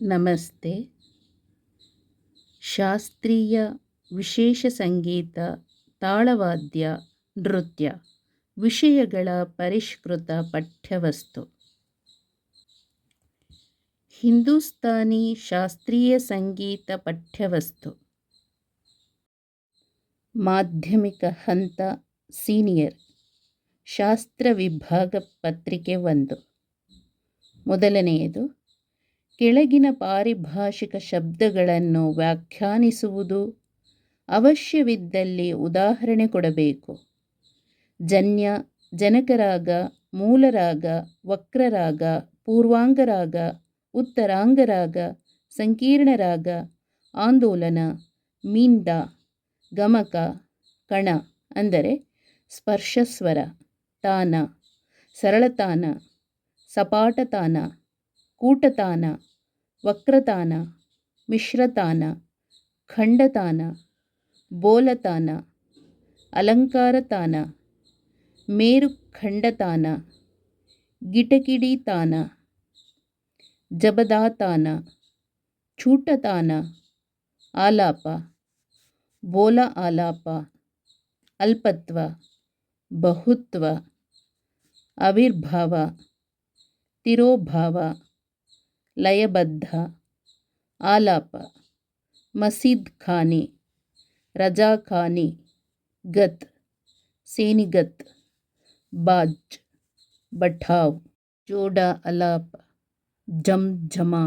ನಮಸ್ತೆ. ಶಾಸ್ತ್ರೀಯ ವಿಶೇಷ ಸಂಗೀತ, ತಾಳವಾದ್ಯ, ನೃತ್ಯ, ವಿಷಯಗಳ ಪರಿಷ್ಕೃತ ಪಠ್ಯವಸ್ತು. ಹಿಂದೂಸ್ತಾನಿ ಶಾಸ್ತ್ರೀಯ ಸಂಗೀತ ಪಠ್ಯವಸ್ತು. ಮಾಧ್ಯಮಿಕ ಹಂತ, ಸೀನಿಯರ್, ಶಾಸ್ತ್ರ ವಿಭಾಗ ಪತ್ರಿಕೆ ಒಂದು. ಮೊದಲನೆಯದು ಕೆಳಗಿನ ಪಾರಿಭಾಷಿಕ ಶಬ್ದಗಳನ್ನು ವ್ಯಾಖ್ಯಾನಿಸುವುದು ಅವಶ್ಯವಿದ್ದಲ್ಲಿ ಉದಾಹರಣೆ ಕೊಡಬೇಕು. ಜನ್ಯ, ಜನಕರಾಗ, ಮೂಲರಾಗ, ವಕ್ರರಾಗ, ಪೂರ್ವಾಂಗರಾಗ, ಉತ್ತರಾಂಗರಾಗ, ಸಂಕೀರ್ಣರಾಗ, ಆಂದೋಲನ, ಮೀಂದ, ಗಮಕ, ಕಣ ಅಂದರೆ ಸ್ಪರ್ಶಸ್ವರ, ತಾನ, ಸರಳತಾನ, ಸಪಾಟತಾನ कूटतान, वक्रतान, मिश्रतान, खंडतान, बोलतान, अलंकारतान, मेरुखंडतान, गिटकिडीतान, जबदातान, छूटतान, आलाप बोल आलाप अल्पत्व, बहुत्व आविर्भाव तिरोभाव ಲಯಬದ್ಧ ಆಲಾಪ ಮಸೀದ್ ಖಾನಿ ರಜಾಖಾನಿ ಗತ್ ಸೇನಿಗತ್ ಬಾಜ್ ಬಠಾವ್ ಜೋಡ ಅಲಾಪ ಜಮ್ ಝಮಾ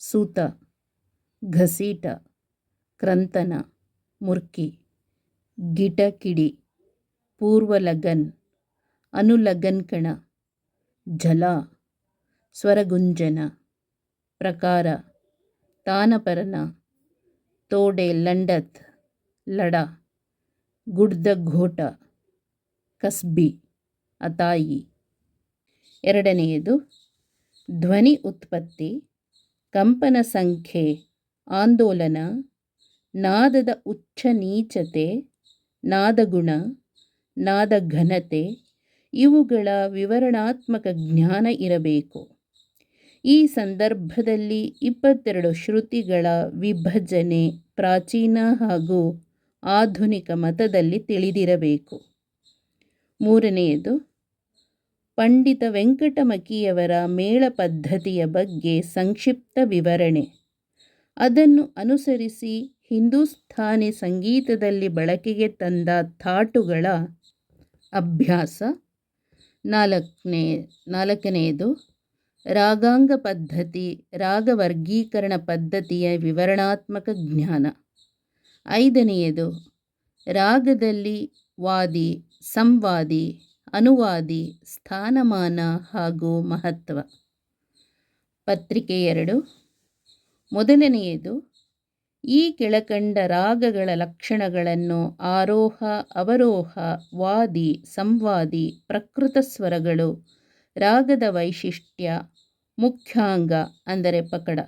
ಸೂತ ಘಸೀಟ ಕ್ರಂತನ ಮುರ್ಕಿ ಗಿಟಕಿಡಿ ಪೂರ್ವಲಗನ್ ಅನುಲಗನ್ಕಣ ಝಲ ಸ್ವರಗುಂಜನ ಪ್ರಕಾರ ತಾನಪರನ ತೋಡೆ ಲಂಡತ್ ಲಡ ಗುಡ್ದ ಘೋಟ ಕಸ್ಬಿ ಅತಾಯಿ. ಎರಡನೆಯದು ಧ್ವನಿ ಉತ್ಪತ್ತಿ ಕಂಪನ ಸಂಖ್ಯೆ ಆಂದೋಲನ ನಾದದ ಉಚ್ಚ ನೀಚತೆ ನಾದಗುಣ ನಾದ ಘನತೆ ಇವುಗಳ ವಿವರಣಾತ್ಮಕ ಜ್ಞಾನ ಇರಬೇಕು. ಈ ಸಂದರ್ಭದಲ್ಲಿ ಇಪ್ಪತ್ತೆರಡು ಶ್ರುತಿಗಳ ವಿಭಜನೆ ಪ್ರಾಚೀನ ಹಾಗೂ ಆಧುನಿಕ ಮತದಲ್ಲಿ ತಿಳಿದಿರಬೇಕು. ಮೂರನೆಯದು, ಪಂಡಿತ ವೆಂಕಟಮಕಿಯವರ ಮೇಳ ಪದ್ಧತಿಯ ಬಗ್ಗೆ ಸಂಕ್ಷಿಪ್ತ ವಿವರಣೆ. ಅದನ್ನು ಅನುಸರಿಸಿ ಹಿಂದೂಸ್ಥಾನಿ ಸಂಗೀತದಲ್ಲಿ ಬಳಕೆಗೆ ತಂದ ಥಾಟುಗಳ ಅಭ್ಯಾಸ. ನಾಲ್ಕನೇ, ನಾಲ್ಕನೆಯದು ರಾಗಾಂಗ ಪದ್ಧತಿ, ರಾಗ ವರ್ಗೀಕರಣ ಪದ್ಧತಿಯ ವಿವರಣಾತ್ಮಕ ಜ್ಞಾನ. ಐದನೆಯದು, ರಾಗದಲ್ಲಿ ವಾದಿ, ಸಂವಾದಿ, ಅನುವಾದಿ, ಸ್ಥಾನಮಾನ ಹಾಗೂ ಮಹತ್ವ. ಪತ್ರಿಕೆ ಎರಡು, ಮೊದಲನೆಯದು, ಈ ಕೆಳಕಂಡ ರಾಗಗಳ ಲಕ್ಷಣಗಳನ್ನು ಆರೋಹ, ಅವರೋಹ, ವಾದಿ, ಸಂವಾದಿ, ಪ್ರಕೃತ ಸ್ವರಗಳು, ರಾಗದ ವೈಶಿಷ್ಟ್ಯ ಮುಖ್ಯಾಂಗ ಅಂದರೆ ಪಕಡ.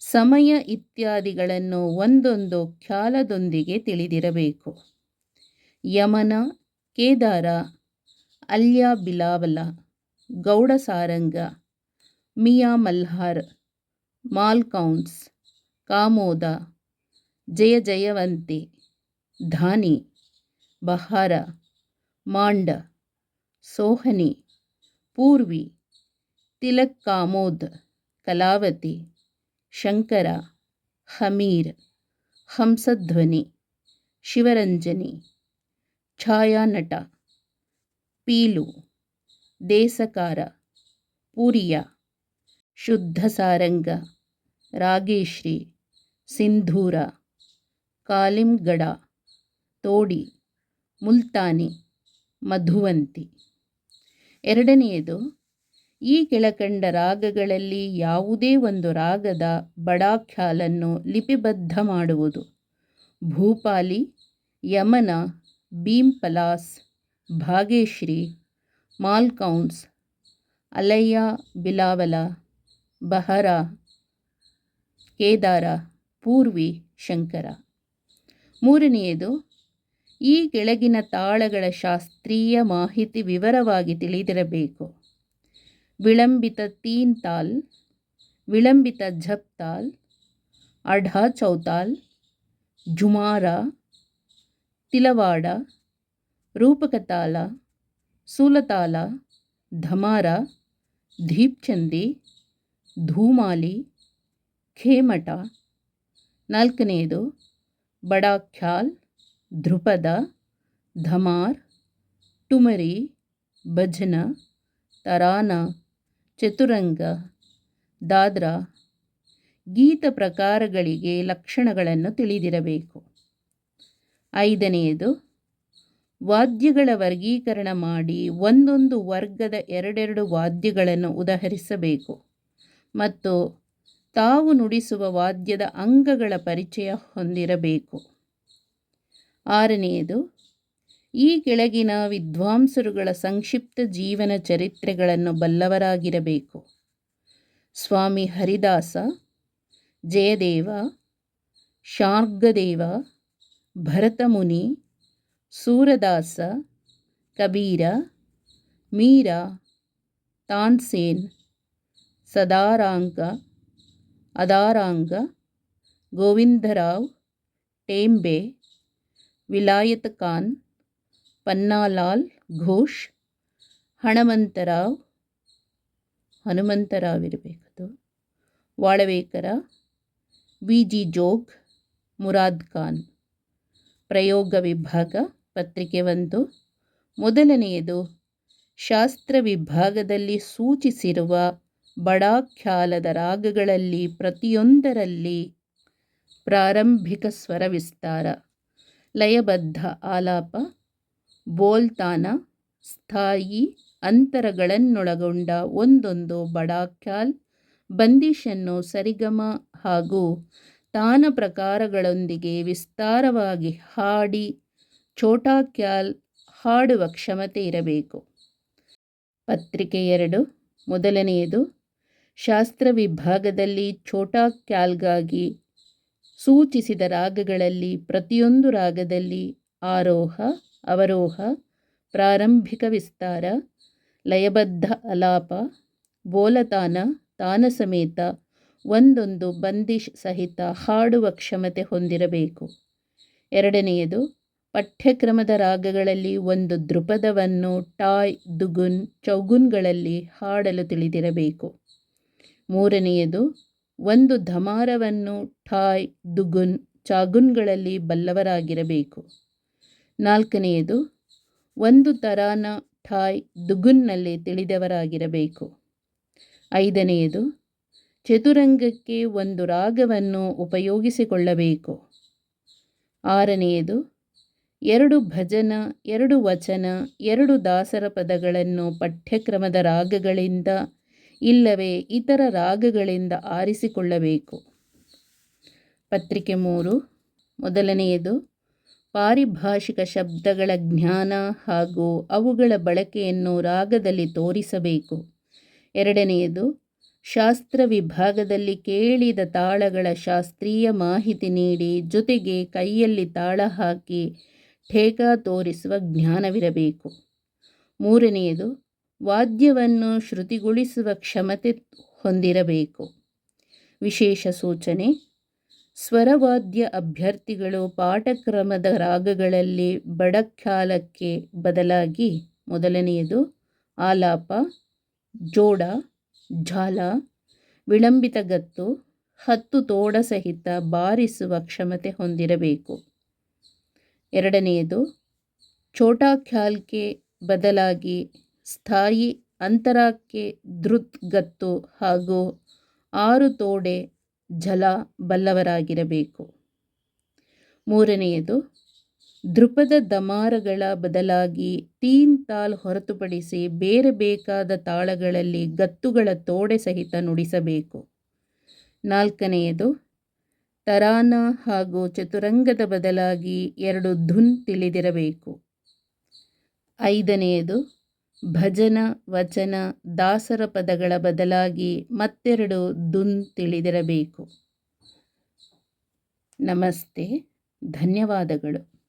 ಸಮಯ ಇತ್ಯಾದಿಗಳನ್ನು ಒಂದೊಂದು ಖ್ಯಾಲದೊಂದಿಗೆ ತಿಳಿದಿರಬೇಕು. ಯಮನ, ಕೇದಾರ, ಅಲ್ಯ ಬಿಲಾವಲ, ಗೌಡ ಸಾರಂಗ, ಮಿಯಾ ಮಲ್ಹಾರ್ ಮಾಲ್ಕೌನ್ಸ್ ಕಾಮೋದ, ಜಯ ಜಯವಂತಿ, ಧಾನಿ, ಬಹಾರ, ಮಾಂಡ, ಸೋಹನಿ, ಪೂರ್ವಿ ತಿಲಕ್ ಕಾಮೋದ್ ಕಲಾವತಿ ಶಂಕರ ಹಮೀರ್ ಹಂಸಧ್ವನಿ ಶಿವರಂಜನಿ ಛಾಯಾನಟ ಪೀಲು ದೇಸಕಾರ ಪೂರಿಯ ಶುದ್ಧ ಸಾರಂಗ ರಾಗೇಶ್ರೀ ಸಿಂಧೂರ ಕಾಲಿಂಗಡ ತೋಡಿ ಮುಲ್ತಾನಿ ಮಧುವಂತಿ ಎರಡನೆಯದು ಈ ಕೆಳಕಂಡ ರಾಗಗಳಲ್ಲಿ ಯಾವುದೇ ಒಂದು ರಾಗದ ಬಡಾಖ್ಯಾಲನ್ನು ಲಿಪಿಬದ್ಧ ಮಾಡುವುದು. ಭೂಪಾಲಿ, ಯಮನ ಭೀಂಪಲಾಸ್ ಭಾಗೇಶ್ರೀ, ಮಾಲ್ಕೌನ್ಸ್, ಅಲಯ್ಯ ಬಿಲಾವಲ, ಬಹರ, ಕೇದಾರ, ಪೂರ್ವಿ, ಶಂಕರ. ಮೂರನೆಯದು, ಈ ಕೆಳಗಿನ ತಾಳಗಳ ಶಾಸ್ತ್ರೀಯ ಮಾಹಿತಿ ವಿವರವಾಗಿ ತಿಳಿದಿರಬೇಕು. ವಿಳಂಬಿತ ತೀನ್ ತಾಲ್ ವಿಳಂಬಿತ ಝಪ್ತಾಲ್ ಅಢಾ ಚೌತಾಲ್ ಜುಮಾರ ತಿಲವಾಡ ರೂಪಕತಾಲ ಸೂಲತಾಲ ಧಮಾರ ಧೀಪ್ಚಂದಿ ಧೂಮಾಲಿ ಖೇಮಟ ನಾಲ್ಕನೆಯದು ಬಡಾಖ್ಯಾಲ್ ಧ್ರುಪದ ಧಮಾರ್ ಟುಮರಿ ಭಜನ ತರಾನ ಚತುರಂಗ, ದಾದ್ರಾ, ಗೀತ ಪ್ರಕಾರಗಳಿಗೆ ಲಕ್ಷಣಗಳನ್ನು ತಿಳಿದಿರಬೇಕು. ಐದನೆಯದು, ವಾದ್ಯಗಳ ವರ್ಗೀಕರಣ ಮಾಡಿ ಒಂದೊಂದು ವರ್ಗದ ಎರಡೆರಡು ವಾದ್ಯಗಳನ್ನು ಉದಾಹರಿಸಬೇಕು. ಮತ್ತು ತಾವು ನುಡಿಸುವ ವಾದ್ಯದ ಅಂಗಗಳ ಪರಿಚಯ ಹೊಂದಿರಬೇಕು. ಆರನೆಯದು ಈ ಕೆಳಗಿನ ವಿದ್ವಾಂಸರುಗಳ ಸಂಕ್ಷಿಪ್ತ ಜೀವನ ಚರಿತ್ರೆಗಳನ್ನು ಬಲ್ಲವರಾಗಿರಬೇಕು. ಸ್ವಾಮಿ ಹರಿದಾಸ, ಜಯದೇವ, ಶಾರ್ಗದೇವ, ಭರತಮುನಿ, ಸೂರದಾಸ, ಕಬೀರ, ಮೀರಾ, ತಾನ್ಸೇನ್, ಸದಾರಾಂಗ, ಅದಾರಾಂಗ, ಗೋವಿಂದರಾವ್, ಟೇಂಬೆ ವಿಲಾಯತ್ ಖಾನ್ ಪನ್ನಾಲಾಲ್ ಘೋಷ್, ಹಣಮಂತರಾವ್ ಹನುಮಂತರಾವ್ ಇರಬೇಕದು ವಾಳವೇಕರ ವಿ ಜಿ ಜೋಗ್, ಮುರಾದ್ ಖಾನ್. ಪ್ರಯೋಗ ವಿಭಾಗ ಪತ್ರಿಕೆ ಒಂದು. ಮೊದಲನೆಯದು, ಶಾಸ್ತ್ರ ವಿಭಾಗದಲ್ಲಿ ಸೂಚಿಸಿರುವ ಬಡಾಖ್ಯಾಲದ ರಾಗಗಳಲ್ಲಿ ಪ್ರತಿಯೊಂದರಲ್ಲಿ ಪ್ರಾರಂಭಿಕ ಸ್ವರ ವಿಸ್ತಾರ, ಲಯಬದ್ಧ ಆಲಾಪ ಬೋಲ್ತಾನ ಸ್ಥಾಯಿ ಅಂತರಗಳನ್ನೊಳಗೊಂಡ ಒಂದೊಂದು ಬಡಾಖ್ಯಾಲ್ ಬಂದಿಶನ್ನು ಸರಿಗಮ ಹಾಗೂ ತಾನ ಪ್ರಕಾರಗಳೊಂದಿಗೆ ವಿಸ್ತಾರವಾಗಿ ಹಾಡಿ ಛೋಟಾಕ್ಯಾಲ್ ಹಾಡುವ ಕ್ಷಮತೆ ಇರಬೇಕು. ಪತ್ರಿಕೆ ಎರಡು, ಮೊದಲನೆಯದು, ಶಾಸ್ತ್ರ ವಿಭಾಗದಲ್ಲಿ ಛೋಟಾಕ್ಯಾಲ್ಗಾಗಿ ಸೂಚಿಸಿದ ರಾಗಗಳಲ್ಲಿ ಪ್ರತಿಯೊಂದು ರಾಗದಲ್ಲಿ ಆರೋಹ ಅವರೋಹ, ಪ್ರಾರಂಭಿಕ ವಿಸ್ತಾರ, ಲಯಬದ್ಧ ಅಲಾಪ, ಬೋಲತಾನ, ತಾನ ಸಮೇತ ಒಂದೊಂದು ಬಂದಿಶ್ ಸಹಿತ ಹಾಡುವ ಕ್ಷಮತೆ ಹೊಂದಿರಬೇಕು. ಎರಡನೆಯದು, ಪಠ್ಯಕ್ರಮದ ರಾಗಗಳಲ್ಲಿ ಒಂದು ದೃಪದವನ್ನು ಟಾಯ್ ದುಗುನ್ ಚೌಗುನ್ಗಳಲ್ಲಿ ಹಾಡಲು ತಿಳಿದಿರಬೇಕು. ಮೂರನೆಯದು, ಒಂದು ಧಮಾರವನ್ನು ಠಾಯ್ ದುಗುನ್ ಚಾಗುನ್ಗಳಲ್ಲಿ ಬಲ್ಲವರಾಗಿರಬೇಕು. ನಾಲ್ಕನೆಯದು, ಒಂದು ತರಾನ ಠಾಯ್ ದುಗುನ್ನಲ್ಲಿ ತಿಳಿದವರಾಗಿರಬೇಕು. ಐದನೆಯದು, ಚತುರಂಗಕ್ಕೆ ಒಂದು ರಾಗವನ್ನು ಉಪಯೋಗಿಸಿಕೊಳ್ಳಬೇಕು. ಆರನೆಯದು, ಎರಡು ಭಜನ, ಎರಡು ವಚನ, ಎರಡು ದಾಸರ ಪದಗಳನ್ನು ಪಠ್ಯಕ್ರಮದ ರಾಗಗಳಿಂದ ಇಲ್ಲವೇ ಇತರ ರಾಗಗಳಿಂದ ಆರಿಸಿಕೊಳ್ಳಬೇಕು. ಪತ್ರಿಕೆ ಮೂರು, ಮೊದಲನೆಯದು ಪಾರಿಭಾಷಿಕ ಶಬ್ದಗಳ ಜ್ಞಾನ ಹಾಗೂ ಅವುಗಳ ಬಳಕೆಯನ್ನು ರಾಗದಲ್ಲಿ ತೋರಿಸಬೇಕು. ಎರಡನೆಯದು, ಶಾಸ್ತ್ರ ವಿಭಾಗದಲ್ಲಿ ಕೇಳಿದ ತಾಳಗಳ ಶಾಸ್ತ್ರೀಯ ಮಾಹಿತಿ ನೀಡಿ ಜೊತೆಗೆ ಕೈಯಲ್ಲಿ ತಾಳ ಹಾಕಿ ಠೇಕ ತೋರಿಸುವ ಜ್ಞಾನವಿರಬೇಕು. ಮೂರನೆಯದು, ವಾದ್ಯವನ್ನು ಶ್ರುತಿಗೊಳಿಸುವ ಕ್ಷಮತೆ ಹೊಂದಿರಬೇಕು. ವಿಶೇಷ ಸೂಚನೆ ಸ್ವರವಾದ್ಯ ಅಭ್ಯರ್ಥಿಗಳು ಪಾಠಕ್ರಮದ ರಾಗಗಳಲ್ಲಿ ಬಡಖ್ಯಾಲಕ್ಕೆ ಬದಲಾಗಿ ಮೊದಲನೆಯದು ಆಲಾಪ, ಜೋಡ, ಝಾಲ, ವಿಳಂಬಿತ ಗತ್ತು, ಹತ್ತು ತೋಡ ಸಹಿತ ಬಾರಿಸುವ ಕ್ಷಮತೆ ಹೊಂದಿರಬೇಕು. ಎರಡನೆಯದು ಛೋಟಾ ಖ್ಯಾಲ್ಗೆ ಬದಲಾಗಿ ಸ್ಥಾಯಿ ಅಂತರಕ್ಕೆ ಧೃತ್ ಗತ್ತು ಹಾಗೂ ಆರು ತೋಡೆ ಝಲ ಬಲ್ಲವರಾಗಿರಬೇಕು. ಮೂರನೆಯದು ದೃಪದ ದಮಾರಗಳ ಬದಲಾಗಿ ತೀನ್ ತಾಲ್ ಹೊರತುಪಡಿಸಿ ಬೇರೆ ಬೇಕಾದ ತಾಳಗಳಲ್ಲಿ ಗತ್ತುಗಳ ತೋಡೆ ಸಹಿತ ನುಡಿಸಬೇಕು. ನಾಲ್ಕನೆಯದು, ತರಾನ ಹಾಗೂ ಚತುರಂಗದ ಬದಲಾಗಿ ಎರಡು ಧುನ್ ತಿಳಿದಿರಬೇಕು. ಐದನೆಯದು ಭಜನ ವಚನ ದಾಸರ ಪದಗಳ ಬದಲಾಗಿ ಮತ್ತೆರಡು ದುನ್ ತಿಳಿದಿರಬೇಕು. ನಮಸ್ತೆ ಧನ್ಯವಾದಗಳು.